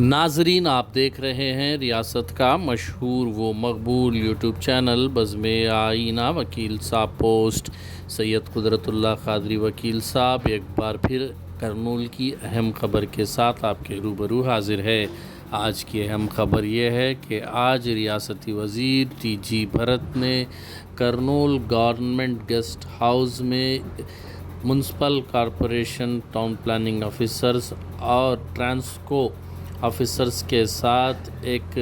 ناظرین، آپ دیکھ رہے ہیں ریاست کا مشہور و مقبول یوٹیوب چینل بزم آئینہ وکیل صاحب پوسٹ۔ سید قدرت اللہ قادری وکیل صاحب، ایک بار پھر کرنول کی اہم خبر کے ساتھ آپ کے روبرو حاضر ہے۔ آج کی اہم خبر یہ ہے کہ آج ریاستی وزیر ٹی جی بھرت نے کرنول گورنمنٹ گیسٹ ہاؤس میں منسپل کارپوریشن ٹاؤن پلاننگ آفیسرز اور ٹرانسکو آفیسرز کے ساتھ ایک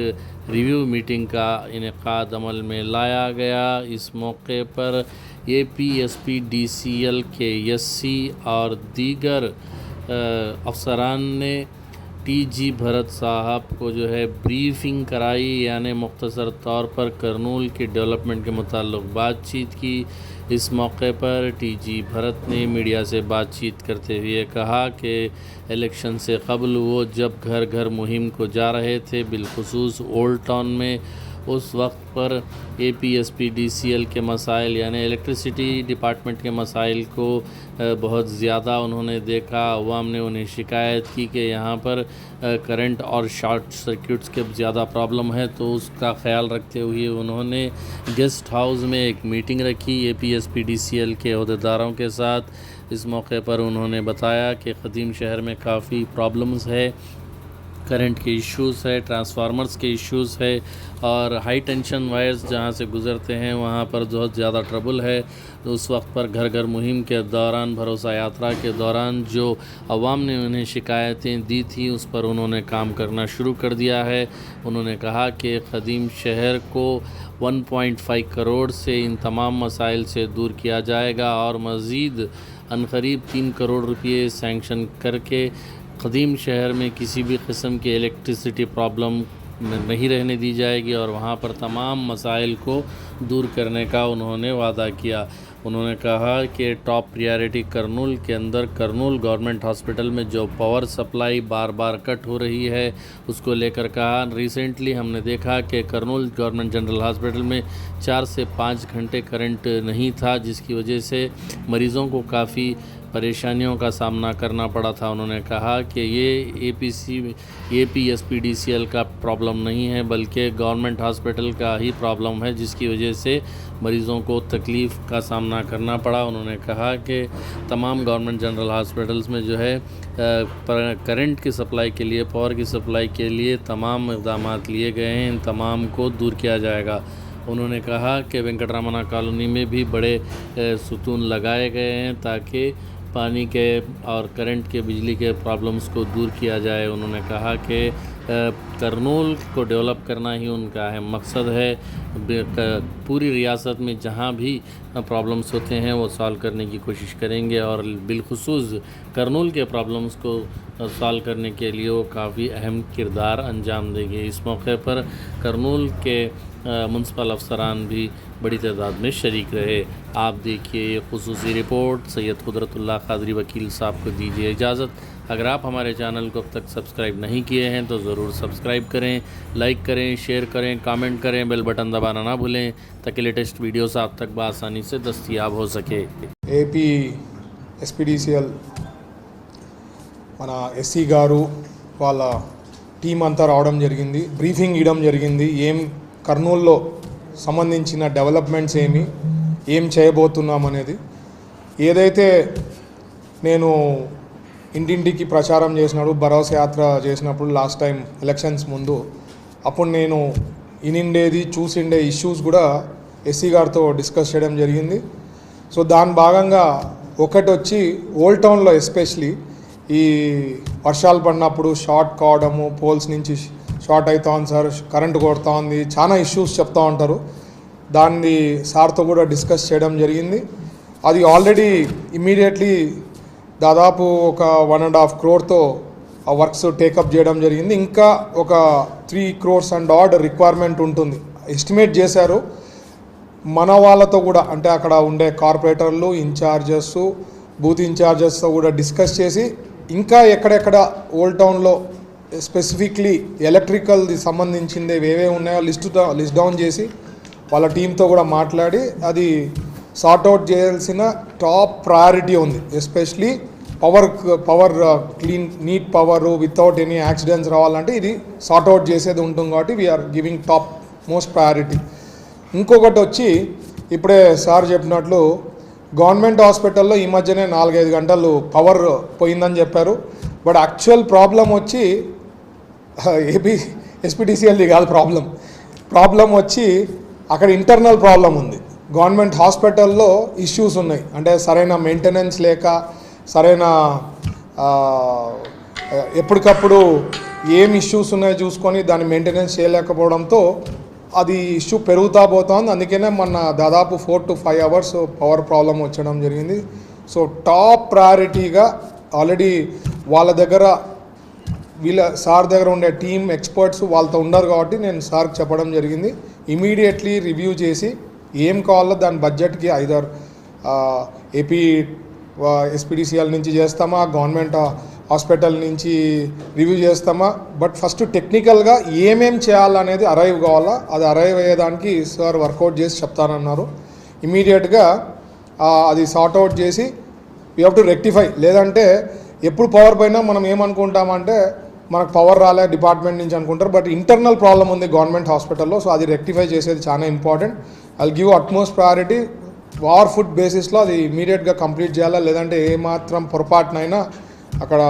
ریویو میٹنگ کا انعقاد عمل میں لایا گیا۔ اس موقع پر اے پی، ایس پی، ڈی سی، ایل، کے یسی اور دیگر افسران نے ٹی جی بھرت صاحب کو جو ہے بریفنگ کرائی یعنی مختصر طور پر کرنول کے ڈیولپمنٹ کے متعلق بات چیت کی۔ اس موقع پر ٹی جی بھرت نے میڈیا سے بات چیت کرتے ہوئے کہا کہ الیکشن سے قبل وہ جب گھر گھر مہم کو جا رہے تھے، بالخصوص اولڈ ٹاؤن میں اس وقت پر اے پی ایس پی، ڈی سی ایل کے مسائل یعنی الیکٹرسٹی ڈپارٹمنٹ کے مسائل کو بہت زیادہ انہوں نے دیکھا، عوام نے انہیں شکایت کی کہ یہاں پر کرنٹ اور شارٹ سرکٹس کے زیادہ پرابلم ہے تو اس کا خیال رکھتے ہوئے انہوں نے گیسٹ ہاؤس میں ایک میٹنگ رکھی اے پی ایس پی، ڈی سی ایل کے عہدیداروں کے ساتھ۔ اس موقع پر انہوں نے بتایا کہ قدیم شہر میں کافی پرابلمز ہے کرنٹ کے ایشوز ہے ٹرانسفارمرز کے ایشوز ہے اور ہائی ٹینشن وائرز جہاں سے گزرتے ہیں وہاں پر بہت زیادہ ٹربل ہے۔ اس وقت پر گھر گھر مہم کے دوران، بھروسہ یاترا کے دوران جو عوام نے انہیں شکایتیں دی تھیں اس پر انہوں نے کام کرنا شروع کر دیا ہے۔ انہوں نے کہا کہ قدیم شہر کو ون پوائنٹ فائیو کروڑ سے ان تمام مسائل سے دور کیا جائے گا اور مزید عنقریب تین کروڑ روپیے سینکشن کر کے قدیم شہر میں کسی بھی قسم کی الیکٹرسٹی پرابلم نہیں رہنے دی جائے گی اور وہاں پر تمام مسائل کو دور کرنے کا انہوں نے وعدہ کیا۔ انہوں نے کہا کہ ٹاپ پریارٹی کرنول کے اندر کرنول گورنمنٹ ہاسپٹل میں جو پاور سپلائی بار بار کٹ ہو رہی ہے، اس کو لے کر کہا۔ ریسنٹلی ہم نے دیکھا کہ کرنول گورنمنٹ جنرل ہاسپٹل میں چار سے پانچ گھنٹے کرنٹ نہیں تھا، جس کی وجہ سے مریضوں کو کافی پریشانیوں کا سامنا کرنا پڑا تھا۔ انہوں نے کہا کہ یہ اے پی سی اے پی ایس پی ڈی سی ایل کا پرابلم نہیں ہے، بلکہ گورنمنٹ ہاسپٹل کا ہی پرابلم ہے، جس کی وجہ سے مریضوں کو تکلیف کا سامنا کرنا پڑا۔ انہوں نے کہا کہ تمام گورنمنٹ جنرل ہاسپٹلس میں جو ہے کرنٹ کی سپلائی کے لیے پاور کی سپلائی کے لیے تمام اقدامات لیے گئے ہیں۔ ان تمام کو دور کیا جائے گا۔ انہوں نے کہا کہ وینکٹ رامنا کالونی میں بھی بڑے ستون لگائے گئے ہیں تاکہ پانی کے اور کرنٹ کے بجلی کے پرابلمس کو دور کیا جائے، انہوں نے کہا کہ کرنول کو ڈیولپ کرنا ہی ان کا ہے مقصد ہے۔ پوری ریاست میں جہاں بھی پرابلمس ہوتے ہیں، وہ سالو کرنے کی کوشش کریں گے اور بالخصوص کرنول کے پرابلمس کو سالو کرنے کے لیے وہ کافی اہم کردار انجام دیں گے۔ اس موقع پر کرنول کے منسپل افسران بھی بڑی تعداد میں شریک رہے۔ آپ دیکھیے یہ خصوصی رپورٹ، سید قدرت اللہ قادری وکیل صاحب کو دیجیے اجازت۔ اگر آپ ہمارے چینل کو اب تک سبسکرائب نہیں کیے ہیں تو ضرور سبسکرائب کریں، لائک کریں، شیئر کریں، کامنٹ کریں، بیل بٹن دبانا نہ بھولیں تاکہ لیٹسٹ ویڈیوز آپ تک بآسانی سے دستیاب ہو سکے۔ اے پی، ایس پی ڈی سی ایل ایس سی گارو والا ٹیم అంతా రావడం జరిగింది بریفنگ ایڈم జరిగింది ایم కర్నూల్లో సంబంధించిన డెవలప్మెంట్స్ ఏమి ఏం చేయబోతున్నాం అనేది ఏదైతే నేను ఇంటింటికి ప్రచారం చేసినాడు భరోసా యాత్ర చేసినప్పుడు లాస్ట్ టైం ఎలక్షన్స్ ముందు అప్పుడు నేను ఇనిండేది చూసిండే ఇష్యూస్ కూడా ఎస్సీ గారితో డిస్కస్ చేయడం జరిగింది. సో దాని భాగంగా ఒకటి వచ్చి ఓల్డ్ టౌన్లో ఎస్పెషలీ ఈ వర్షాలు పడినప్పుడు షార్ట్ కావడము పోల్స్ నుంచి షార్ట్ అవుతా ఉంది సార్ కరెంటు కొడతా ఉంది చాలా ఇష్యూస్ చెప్తా ఉంటారు. దాన్ని సార్తో కూడా డిస్కస్ చేయడం జరిగింది. అది ఆల్రెడీ ఇమీడియట్లీ దాదాపు ఒక వన్ అండ్ హాఫ్ క్రోర్తో ఆ వర్క్స్ టేకప్ చేయడం జరిగింది. ఇంకా ఒక త్రీ క్రోర్స్ అండ్ ఆర్డ్ రిక్వైర్మెంట్ ఉంటుంది. ఎస్టిమేట్ చేశారు. మన వాళ్ళతో కూడా అంటే అక్కడ ఉండే కార్పొరేటర్లు ఇన్ఛార్జెస్ బూత్ ఇన్ఛార్జెస్తో కూడా డిస్కస్ చేసి ఇంకా ఎక్కడెక్కడ ఓల్డ్ టౌన్లో స్పెసిఫిక్లీ ఎలక్ట్రికల్ది సంబంధించింది ఏవే ఉన్నాయో లిస్ట్ లిస్ట్ డౌన్ చేసి వాళ్ళ టీంతో కూడా మాట్లాడి అది సార్ట్ అవుట్ చేయాల్సిన టాప్ ప్రయారిటీ ఉంది. Especially power power clean neat power without any accidents రావాలంటే ఇది సార్ట్అవుట్ చేసేది ఉంటుంది కాబట్టి we are giving top most priority ఇంకొకటి వచ్చి ఇప్పుడే సార్ చెప్పినట్లు గవర్నమెంట్ హాస్పిటల్లో ఈ మధ్యనే నాలుగైదు గంటలు పవర్ పోయిందని చెప్పారు. బట్ యాక్చువల్ ప్రాబ్లం వచ్చి ఏపీ ఎస్పీటీసీఎల్ది కాదు ప్రాబ్లం ప్రాబ్లం వచ్చి అక్కడ ఇంటర్నల్ ప్రాబ్లం ఉంది. గవర్నమెంట్ హాస్పిటల్లో ఇష్యూస్ ఉన్నాయి. అంటే సరైన మెయింటెనెన్స్ లేక సరైన ఎప్పటికప్పుడు ఏం ఇష్యూస్ ఉన్నాయో చూసుకొని దాన్ని మెయింటెనెన్స్ చేయలేకపోవడంతో అది ఇష్యూ పెరుగుతా పోతుంది. అందుకనే మన దాదాపు four to five hours power problem వచ్చడం జరిగింది. సో టాప్ ప్రయారిటీగా ఆల్రెడీ వాళ్ళ దగ్గర వీళ్ళ సార్ దగ్గర ఉండే టీమ్ ఎక్స్పర్ట్స్ వాళ్ళతో ఉన్నారు కాబట్టి నేను సార్కి చెప్పడం జరిగింది. ఇమీడియట్లీ రివ్యూ చేసి ఏం కావాలో దాని బడ్జెట్కి ఐదర్ ఏపీ ఎస్పీడీసీఎల్ నుంచి చేస్తామా గవర్నమెంట్ హాస్పిటల్ నుంచి రివ్యూ చేస్తామా? బట్ ఫస్ట్ టెక్నికల్గా ఏమేం చేయాలనేది అరైవ్ కావాలా? అది అరైవ్ అయ్యేదానికి సార్ వర్కౌట్ చేసి చెప్తానన్నారు. ఇమీడియట్గా అది సార్ట్అవుట్ చేసి యూ హ్యావ్ టు రెక్టిఫై. లేదంటే ఎప్పుడు పవర్ పైన మనం ఏమనుకుంటామంటే మనకు పవర్ రాలే డిపార్ట్మెంట్ నుంచి అనుకుంటారు. బట్ ఇంటర్నల్ ప్రాబ్లం ఉంది గవర్నమెంట్ హాస్పిటల్లో సో అది రెక్టిఫై చేసేది చాలా important I give utmost priority war foot బేసిస్లో అది ఇమీడియట్గా కంప్లీట్ చేయాలా? లేదంటే ఏ మాత్రం పొరపాటునైనా అక్కడ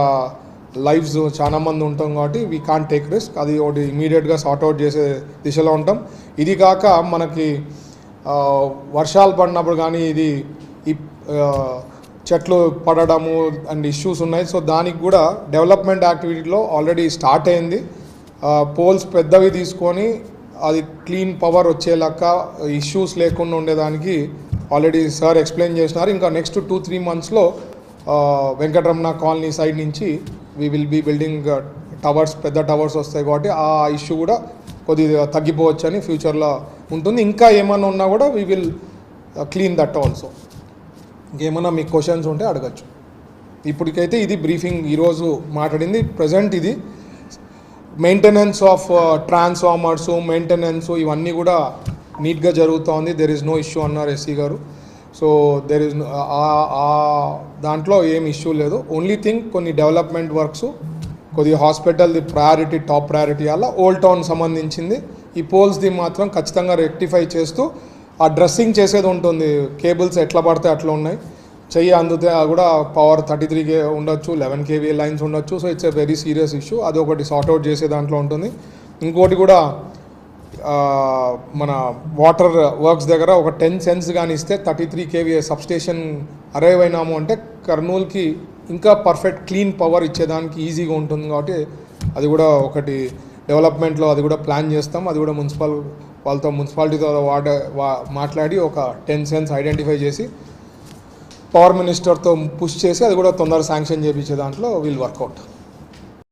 లైఫ్స్ చాలా మంది ఉంటాం కాబట్టి వీ కాంట్ టేక్ రిస్క్ అది ఒకటి ఇమీడియట్గా సార్ట్అవుట్ చేసే దిశలో ఉంటాం. ఇది కాక మనకి వర్షాలు పడినప్పుడు కానీ ఇది చెట్లు పడడము అండ్ ఇష్యూస్ ఉన్నాయి. సో దానికి కూడా డెవలప్మెంట్ యాక్టివిటీలో ఆల్రెడీ స్టార్ట్ అయింది. పోల్స్ పెద్దవి తీసుకొని అది క్లీన్ పవర్ వచ్చేలాక ఇష్యూస్ లేకుండా ఉండేదానికి ఆల్రెడీ సార్ ఎక్స్ప్లెయిన్ చేసినారు. ఇంకా నెక్స్ట్ టూ త్రీ మంత్స్లో వెంకటరమణ కాలనీ సైడ్ నుంచి we will be building towers పెద్ద టవర్స్ వస్తాయి కాబట్టి ఆ ఇష్యూ కూడా కొద్దిగా తగ్గిపోవచ్చు అని ఫ్యూచర్లో ఉంటుంది. ఇంకా ఏమైనా ఉన్నా కూడా we will clean that also ఇంకేమైనా మీకు క్వశ్చన్స్ ఉంటే అడగచ్చు. ఇప్పటికైతే ఇది బ్రీఫింగ్ ఈరోజు మాట్లాడింది. ప్రజెంట్ ఇది. మెయింటెనెన్స్ ఆఫ్ ట్రాన్స్ఫార్మర్స్ మెయింటెనెన్స్ ఇవన్నీ కూడా నీట్గా జరుగుతోంది. దెర్ ఇస్ నో ఇష్యూ అన్నారు ఎస్సీ గారు. సో దెర్ ఇస్ దాంట్లో ఏం ఇష్యూ లేదు. ఓన్లీ థింగ్ కొన్ని డెవలప్మెంట్ వర్క్స్ కొద్దిగా హాస్పిటల్ది ప్రయారిటీ టాప్ ప్రయారిటీ అలా ఓల్డ్ టౌన్ సంబంధించింది. ఈ పోల్స్ది మాత్రం ఖచ్చితంగా రెక్టిఫై చేస్తూ ఆ డ్రెస్సింగ్ చేసేది ఉంటుంది. కేబుల్స్ ఎట్లా పడితే అట్లా ఉన్నాయి. చెయ్యి అందుతే అది కూడా పవర్ థర్టీ త్రీ కే ఉండొచ్చు లెవెన్ కేవీ లైన్స్ ఉండొచ్చు. So it's a very serious issue అది ఒకటి సార్ట్అవుట్ చేసే దాంట్లో ఉంటుంది. ఇంకోటి కూడా మన వాటర్ వర్క్స్ దగ్గర ఒక టెన్ సెన్స్ కానీ ఇస్తే thirty three KV substation arrive అయినాము అంటే కర్నూలుకి ఇంకా పర్ఫెక్ట్ క్లీన్ పవర్ ఇచ్చేదానికి ఈజీగా ఉంటుంది కాబట్టి అది కూడా ఒకటి డెవలప్మెంట్లో అది కూడా ప్లాన్ చేస్తాం. అది కూడా మున్సిపల్ వాళ్ళతో మున్సిపాలిటీతో వాడ మాట్లాడి ఒక టెన్ సెన్స్ ఐడెంటిఫై చేసి పవర్ మినిస్టర్తో పుష్ చేసి అది కూడా తొందరగా శాంక్షన్ చేయించే దాంట్లో వీల్ వర్కౌట్.